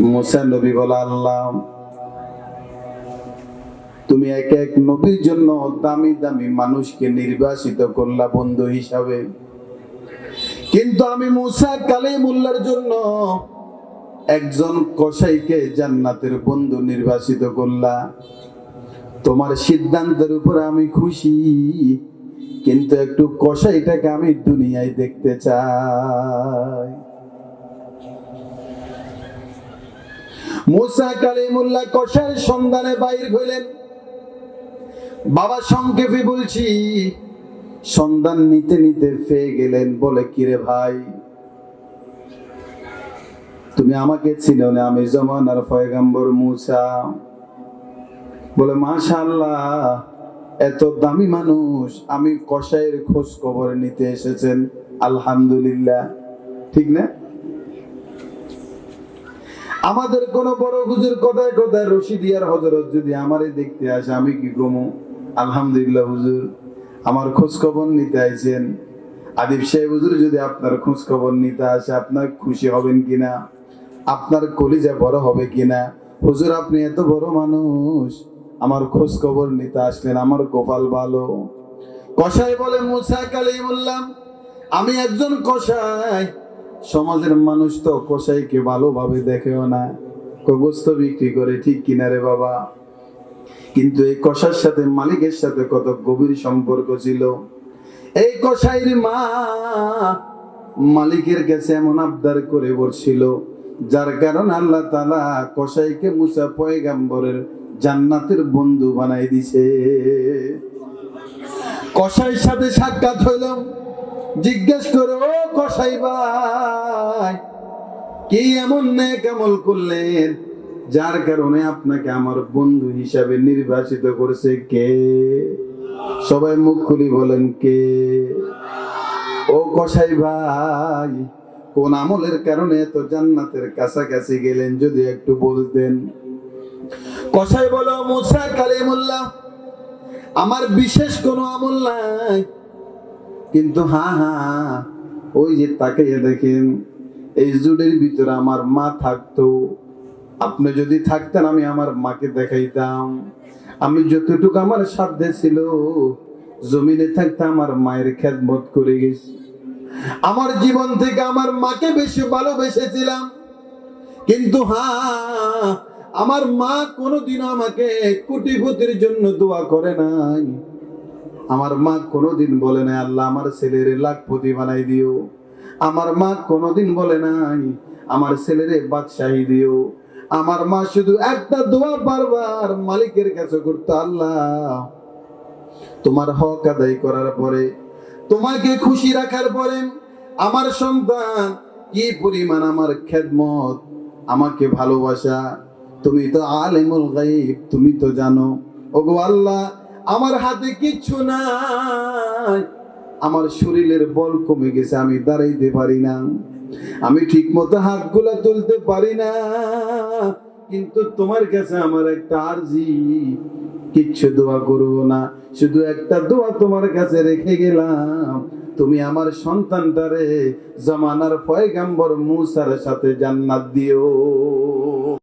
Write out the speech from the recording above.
মুসা নবী বলা, আল্লাহ, তুমি এক এক নবীর জন্য দামি দামি মানুষকে নির্বাসিত করলা বন্ধু হিসাবে। কিন্তু আমি মুসা কালিমুল্লার জন্য একজন কসাইকে জান্নাতের বন্ধু নির্বাসিত করলা। তোমার সিদ্ধান্তের উপর আমি খুশি, কিন্তু একটু কসাইটাকে আমি দুনিয়ায় দেখতে চাই। মুসা কালিমুল্লাহ কষার সন্ধানে বাইর হইলেন। বাবা সংক্ষেপে বলছি, সন্ধান নিতে নিতে পেয়ে গেলেন বলে কিরে ভাই? তুমি আমাকে চিনো না, আমি জমানার পয়গাম্বর মুসা। বলে, মাশাআল্লাহ, এত দামি মানুষ, আমি কসাইয়ের খোঁজ খবর নিতে এসেছেন, আলহামদুলিল্লাহ। ঠিক না? আমাদের কোন বড় হুজুর কথায় কথায় রশিদিয়ার হজরত যদি আমারে দেখতে আসে, আমি কি কমু আলহামদুলিল্লাহ হুজুর, আমার খোঁজ খবর নিতে আইছেন। আদিব সাহেব, হুজুর, যদি আপনার খোঁজ খবর নিতে আসে, আপনার খুশি হবেন কিনা? আপনার কলিজা বড় হবে কিনা? হুজুর, আপনি এত বড় মানুষ, আমার খোঁজ খবর নিতে আসলেন, আমার কপাল ভালো। কষাই বলে, মুসা কালিমুল্লাহ, আমি একজন কসাই সমাজের মানুষ তো কসাইকে ভালোভাবে দেখেও না। গোস্ত বিক্রি করে ঠিক কিনারে বাবা? কিন্তু এই কষার সাথে, মালিকের সাথে কত গভীর সম্পর্ক ছিল। এই কসাইয়ের মা মালিকের কাছে এমন আবদার করে বলছিল, যার কারণে আল্লাহ তালা কসাইকে মুসা পয়গাম্বরের জান্নাতের বন্ধু বানাই দিছে। কসাইয়ের সাথে সাক্ষাৎ হইল। জিজ্ঞেস করে, ও কসাই ভাই, কি এমন নেক আমল করলেন? যার কারণে আপনাকে আমার বন্ধু হিসাবে নির্বাচিত করেছে কে? সবাই মুখ খুলি বলেন কে? ও কসাই ভাই, কোন আমলের কারণে এত জান্নাতের কাছাকাছি গেলেন যদি একটু বলতেন? কসাই বলো, মুসা কালিমুল্লাহ, আমার বিশেষ কোনো আমল নাই। কিন্তু হ্যাঁ হ্যাঁ ওই যে তাকে দেখেন, এই জুডের ভিতরে আমার মা থাকতো। আপনি যদি থাকতেন, আমি আমার মাকে দেখাইতাম। আমি যতটুকু আমার সাধ্যে ছিল, জমিনে থাকতে আমার মায়ের খেদমত করে গেছি। আমার জীবন থেকে আমার মাকে বেশি ভালোবেসেছিলাম। কিন্তু হ্যাঁ আমার মা কোনোদিনও আমাকে কুটিপতির জন্য দোয়া করে নাই। আমার মা কোনোদিন বলে নাই, আল্লাহ আমার ছেলের লাখপতি বানাই দিও। আমার মা কোনোদিন বলে নাই, আমার ছেলের বাদশাহী দিও। আমার মা শুধু একটা দোয়া বারবার মালিকের কাছে করতো, আল্লাহ, তোমার হক আদায় করার পরে, তোমাকে খুশি রাখার পরে আমার সন্তান কি পরিমাণ আমার খেদমত, আমাকে ভালোবাসা। তুমি তো আলেমুল গাইব তুমি তো জানো। ওগো আল্লাহ আমার হাতে কিচ্ছু নাই। আমার শরীরের বল কমে গেছে, আমি দাঁড়াইতে পারি না। আমি ঠিক মতো হাতগুলা তুলতে পারি না। কিন্তু তোমার কাছে আমার একটা আর্জি, কিচ্ছু দোয়া করব না। শুধু একটা দোয়া তোমার কাছে রেখে গেলাম। তুমি আমার সন্তানটারে, জমানার পয়গাম্বর মুসার সাথে জান্নাত দিও।